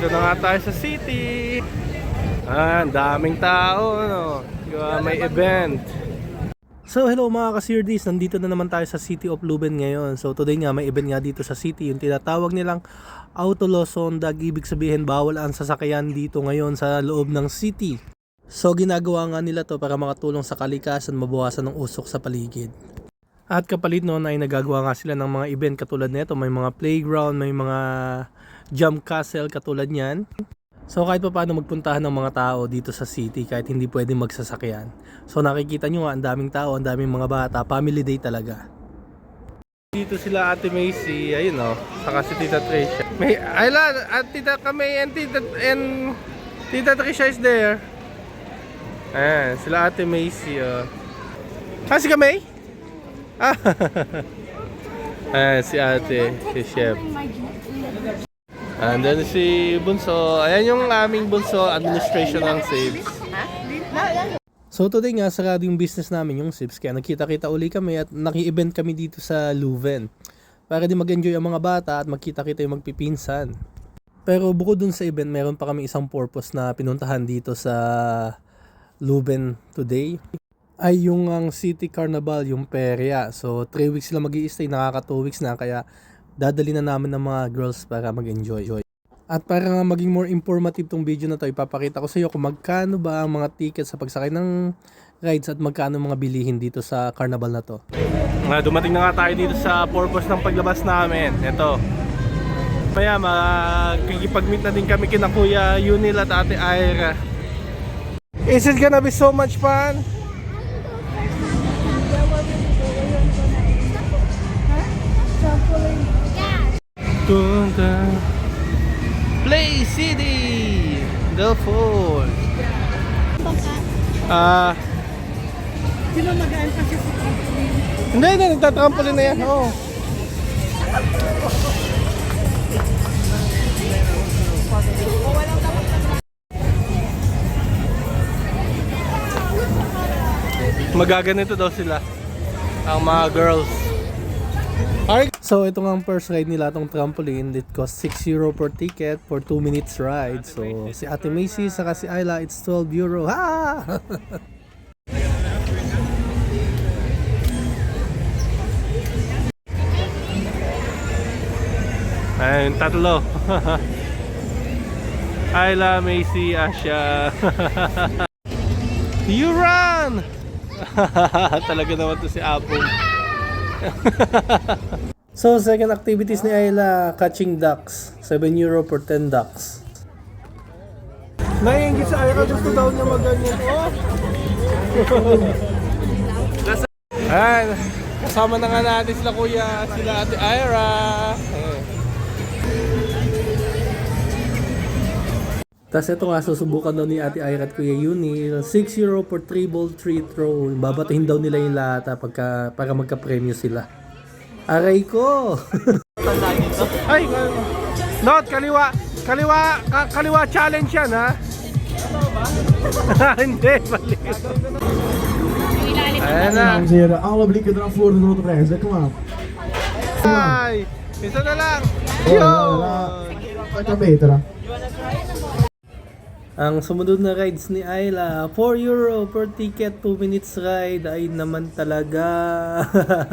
Nandito na nga tayo sa city. Ah, daming tao, no? May event. So hello mga ka-Seardies, nandito na naman tayo sa City of Luben ngayon. So today nga may event nga dito sa city, yung tinatawag nilang Autolo Sondag, ibig sabihin bawal ang sasakyan dito ngayon sa loob ng city. So ginagawa nga nila to para makatulong sa kalikasan, mabawasan ng usok sa paligid. At kapalit noon ay nagagawa nga sila ng mga event katulad nito, may mga playground, may mga jump castle katulad niyan. So kahit pa paano magpuntahan ng mga tao dito sa city kahit hindi pwedeng magsasakyan. So nakikita nyo nga ang daming tao, ang daming mga bata, family day talaga. Dito sila Ate Macy, ayun oh, saka si Tita Tricia. May, ayla, at Tita Kamay and Tita, and Tita Tricia is there. Ayan, sila Ate Macy oh. Ah, si Kamay? Ah, si Ate, si Chef. Andun si Bunso. Ayan yung aming Bunso administration ng Saves. So today nga, sarado yung business namin, yung Sips. Kaya nagkita-kita uli kami at naki-event kami dito sa Leuven. Para din mag-enjoy ang mga bata at magkita-kita yung magpipinsan. Pero bukod dun sa event, meron pa kami isang purpose na pinuntahan dito sa Leuven today. Ay yung ang City Carnival, yung perya. So 3 weeks sila mag stay nakaka 2 weeks na. Kaya dadali na namin ng mga girls para mag-enjoy. At para nga maging more informative tong video na to, ipapakita ko sa iyo kung magkano ba ang mga tickets sa pagsakay ng rides at magkano mga bilihin dito sa carnival na to. Nga, dumating na nga tayo dito sa purpose ng paglabas namin. Ito. Kaya magkikipag-meet na din kami kina Kuya Yunil at Ate Ira. Is it gonna be so much fun? Dun. Play City! The Falls. Ah, Sino magaan kasi sa trampoline? hindi, hindi, nagtatrampoline na yan. Oo. Magaganito daw sila. Ang mga girls. So ito nga ang first ride nila itong trampoline. It costs 6 euro per ticket for 2 minutes ride. So si Ate Macy saka si Ayla it's 12 euro. Ha! Ayun, tatlo. Ayla, Macy, Asha. you run! Talaga naman to si Apple. So, second activities ni Ayla, catching ducks. 7 euro for 10 ducks. Naiingit sa Ayla, gusto daw niya maganyan. Oh! Ayan, kasama na nga natin sila kuya, sila ate Ira. Tapos ito nga, susubukan daw ni Ate Ira at Kuya Yuni, 6 euro for 3 ball 3 throw. Babatahin daw nila yung lata pagka, para magka-premyo sila. Aray ko! Ay? Not, kaliwa, kaliwa, ka, kaliwa challenge yan ha? Hindi, mali. Ayan na. Dames en heren, alle blikken eraf voor de grote prijs. Kom aan. Ay, isa na lang. Yo! Dat kan beter hè. Ang sumunod na rides ni Ayla, 4 euro per ticket, 2 minutes ride. Ay naman talaga.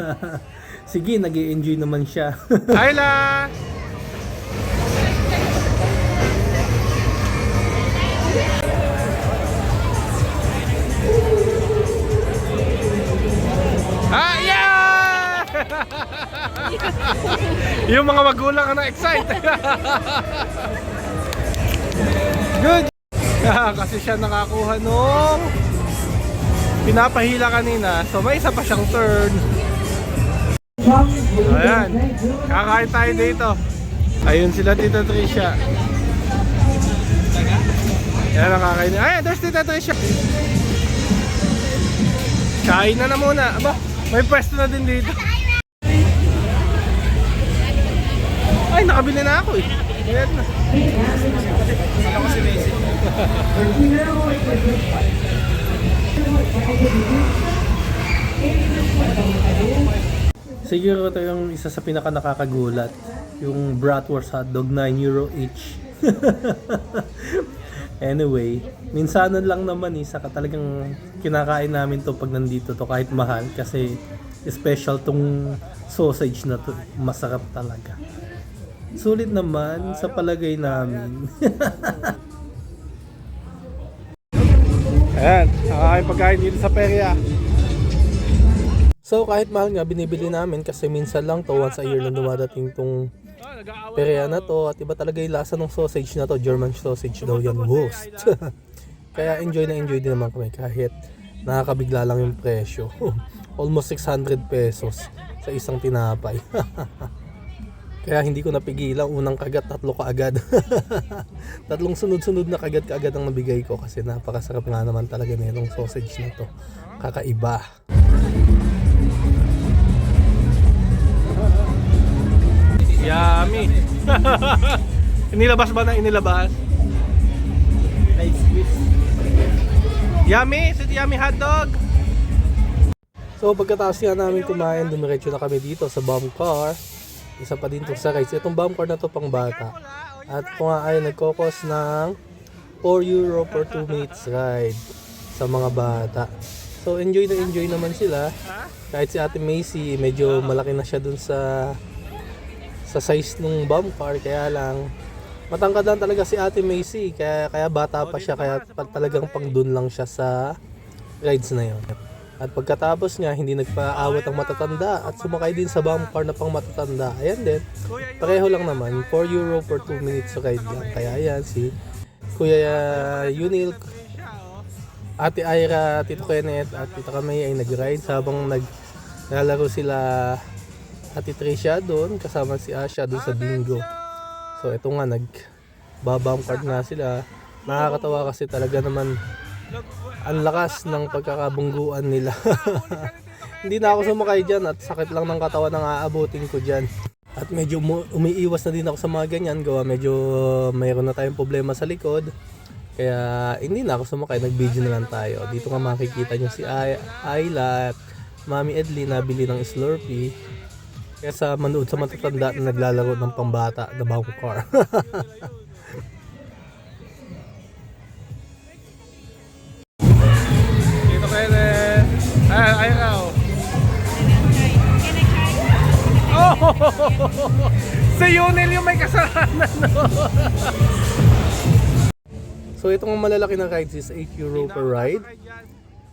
Sige, nag enjoy naman siya. Ayla! Ah, yeah! Yung mga magulang na excited. Good. Kasi siya nakakuha nung pinapahila kanina. So may isa pa siyang turn. Ayan. Kakain tayo dito. Ayun sila Tita Tricia. Ayan ang kakain. Ayan, there's Tita Tricia. Kain na na muna. Aba, may pwesto na din dito. Ay, nakabili na ako eh. Ayan na. Ako si Macy. Siguro ito yung isa sa pinaka nakakagulat. Yung bratwurst hotdog, 9 euro each anyway, minsanan lang naman eh, saka talagang kinakain namin to pag nandito to kahit mahal kasi special tong sausage na to. Masarap talaga. Sulit naman sa palagay namin. Ayan, aking pagkain dito sa perya. So kahit mahal nga binibili namin kasi minsan lang to once a year na dumadating tong perya na to. At iba talaga yung lasa ng sausage na to. German sausage daw yan Wurst kaya enjoy na enjoy din naman kami kahit nakakabigla lang yung presyo. Almost 600 pesos sa isang tinapay. Kaya hindi ko napigilan. Unang kagat tatlo ka agad tatlong sunod-sunod na kagat kaagad ang nabigay ko kasi napakasarap nga naman talaga nitong sausage na to. Kakaiba Yummy. inilabas ba na inilabas? Nice squeeze. Yummy! Sit yummy hotdog! So pagkatapos nga namin kumain, dumiretso na kami dito sa bomb car. Isa pa din to sa rides. Itong bomb car na to pang bata. At kung ay nagkokos ng 4 euro per 2 minutes ride sa mga bata. So enjoy na enjoy naman sila. Kahit si Ate Macy, medyo malaki na siya dun sa sa size ng bomb car kaya lang matangkad lang talaga si Ate Macy kaya kaya bata pa siya kaya pa- talagang pang dun lang siya sa rides na yon. At pagkatapos niya hindi nagpaawat ang matatanda at sumakay din sa bomb car na pang matatanda. Ayan din. Pareho lang naman 4 euro per 2 minutes ride lang. Kaya ayan si Kuya Yunil Ate Ira, Tito Kenneth at Tito Kamay ay nag-ride habang naglalaro sila Ate Tricia doon kasama si Asha doon sa bingo. So ito nga nag babam card nga sila. Nakakatawa kasi talaga naman ang lakas ng pagkakabungguan nila. Hindi na ako sumakay dyan at sakit lang ng katawan ang aabutin ko dyan. At medyo umiiwas na din ako sa mga ganyan gawa medyo mayroon na tayong problema sa likod. Kaya hindi na ako sumakay, nag-video na lang tayo. Dito nga makikita nyo si Ay Ayla at Mami Edli nabili ng Slurpee. Kaya sa manood sa matatanda na naglalaro ng pambata na bangko car. Dito na. Ay, ay, ay. Oh! si Yunil yung may kasalanan, no? so, itong malalaki na rides is 8 euro per ride.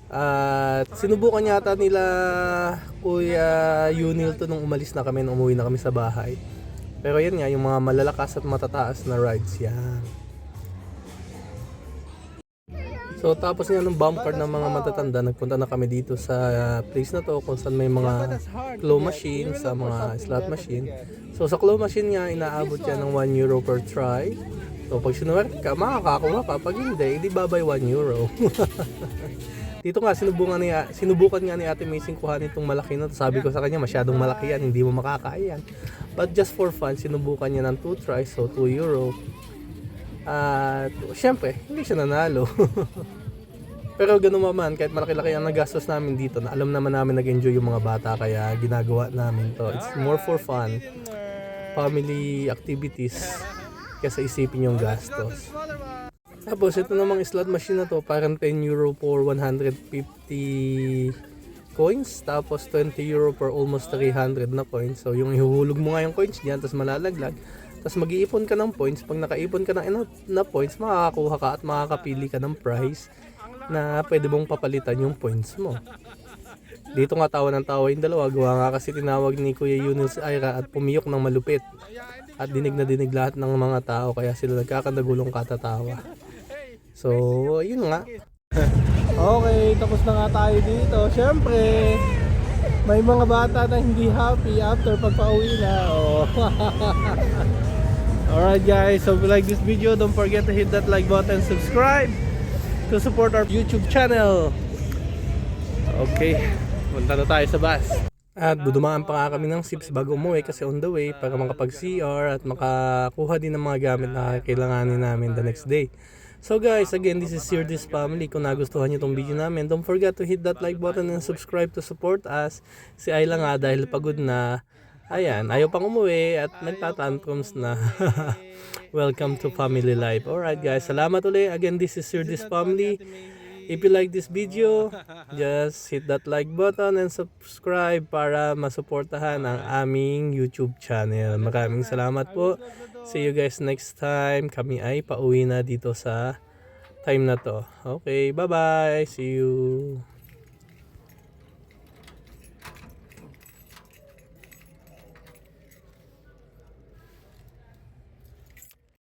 At sinubukan yata nila Kuya Yunil to nung umalis na kami, nung umuwi na kami sa bahay. Pero yan nga, yung mga malalakas at matataas na rides yan. So tapos nga ng bump car ng mga matatanda, nagpunta na kami dito sa place na to kung saan may mga claw machine, sa mga slot machine. So sa claw machine nga, inaabot yan ng 1 euro per try. So pag sinuwerte ka, makakakuha ka. Pag hindi, hindi babay 1 euro. Dito nga, sinubukan, niya, sinubukan nga ni Ate Macy kuhanin itong malaki na. Sabi ko sa kanya, masyadong malaki yan, hindi mo makakaya. But just for fun, sinubukan niya ng 2 tries, so 2 euro. At syempre, hindi siya nanalo. Pero ganun naman, kahit malaki-laki ang nagastos namin dito, na alam naman namin nag-enjoy yung mga bata, kaya ginagawa namin to. It's more for fun, family activities, kaysa isipin yung gastos. Tapos ito namang slot machine na to, parang 10 euro for 150 coins, tapos 20 euro for almost 300 na coins. So yung ihuhulog mo nga yung coins diyan, tapos malalaglag. Tapos mag-iipon ka ng points. Pag nakaipon ka ng enough na points, makakakuha ka at makakapili ka ng prize na pwede mong papalitan yung points mo. Dito nga tawa ng tawa yung dalawa. Gawa nga kasi tinawag ni Kuya Yunus si Ira at pumiyok ng malupit. At dinig na dinig lahat ng mga tao kaya sila nagkakandagulong katatawa. So, yun nga. okay, tapos na nga tayo dito. Siyempre, may mga bata na hindi happy after pagpa-uwi na. Oh. Alright guys, so if you like this video, don't forget to hit that like button, subscribe to support our YouTube channel. Okay, punta na tayo sa bus. At dudumaan pa nga kami ng sips bago umuwi kasi on the way para makapag-CR at makakuha din ng mga gamit na kailanganin namin the next day. So guys, again, this is Sirdis Family. Kung nagustuhan nyo tong video namin, don't forget to hit that like button and subscribe to support us. Si Ayla nga dahil pagod na ayan, ayaw pang umuwi at nagtatantrums na. Welcome to family life. Alright guys, salamat ulit. Again, this is Sir This Family. If you like this video, just hit that like button and subscribe para masuportahan ang aming YouTube channel. Maraming salamat po. See you guys next time. Kami ay pauwi na dito sa time na to. Okay, bye-bye. See you.